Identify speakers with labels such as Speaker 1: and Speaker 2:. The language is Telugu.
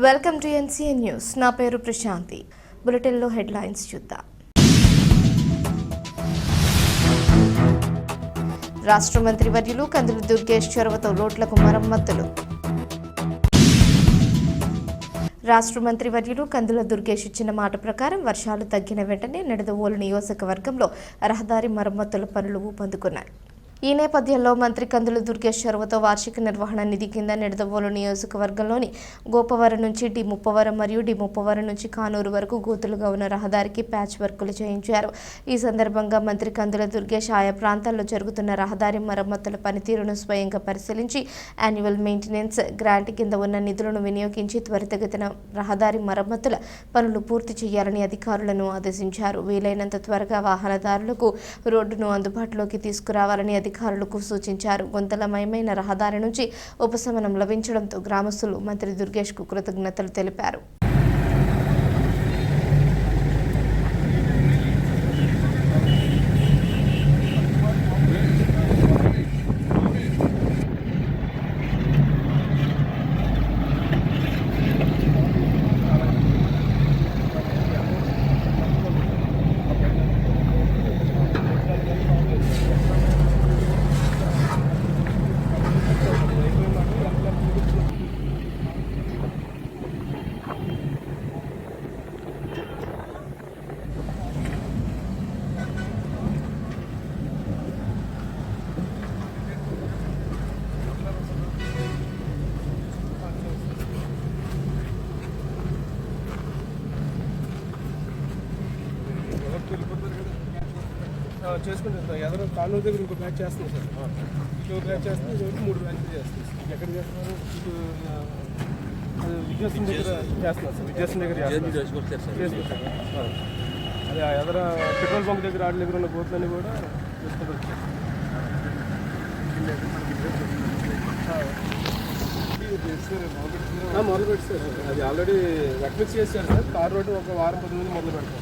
Speaker 1: Welcome to NCN news. నా పేరు ప్రశాంతి. బులెటిన్లో హెడ్లైన్స్ చూద్దాం. రాష్ట్ర మంత్రి వర్యులు కందుల దుర్గేష్ చొరవతో రోడ్లకు మరమ్మతులు. రాష్ట్ర మంత్రి వర్యులు కందుల దుర్గేష్ ఇచ్చిన మాట ప్రకారం వర్షాలు తగ్గిన వెంటనే నిడదవోలు నియోజకవర్గంలో రహదారి మరమ్మతుల పనులు ఊపందుకున్నాయి. ఈ నేపథ్యంలో మంత్రి కందుల దుర్గేష్ చొరవతో వార్షిక నిర్వహణ నిధి కింద నిడదవోలు నియోజకవర్గంలోని గోపవరం నుంచి డి ముప్పవరం మరియు డి ముప్పవరం నుంచి కానూరు వరకు గోతులుగా ఉన్న రహదారికి ప్యాచ్ వర్కులు చేయించారు. ఈ సందర్భంగా మంత్రి కందుల దుర్గేష్ ఆయా ప్రాంతాల్లో జరుగుతున్న రహదారి మరమ్మతుల పనితీరును స్వయంగా పరిశీలించి యాన్యువల్ మెయింటెనెన్స్ గ్రాంట్ కింద ఉన్న నిధులను వినియోగించి త్వరితగతిన రహదారి మరమ్మతుల పనులు పూర్తి చేయాలని అధికారులను ఆదేశించారు. వీలైనంత త్వరగా వాహనదారులకు రోడ్డును అందుబాటులోకి తీసుకురావాలని అధికారులకు సూచించారు. గుంతలమయమైన రహదారి నుంచి ఉపశమనం లభించడంతో గ్రామస్తులు మంత్రి దుర్గేష్కు కృతజ్ఞతలు తెలిపారు.
Speaker 2: చేసుకుంటాం సార్ ఎదరో కానూరు దగ్గర ఇంకో బ్యాచ్ చేస్తున్నాం సార్. ఇటు బ్యాచ్ చేస్తున్నాం ఒకటి మూడు బ్యాచ్లు చేస్తున్నాం సార్. ఇటు ఎక్కడ చేస్తున్నారు? ఇటు దగ్గర చేస్తున్నారు సార్. విద్యాసం దగ్గర చేసుకుంటారు ఆ. అదే ఆ ఎదర పెట్రోల్ బంక్ దగ్గర ఆడి దగ్గర ఉన్న బోట్లన్నీ కూడా చేసుకుంటూ వచ్చారు. మొదలు పెట్టి సార్. అది ఆల్రెడీ రెక్వెస్ట్ చేశారు సార్. కార్ రోడ్డు ఒక వారం పది మంది మొదలు పెడతారు.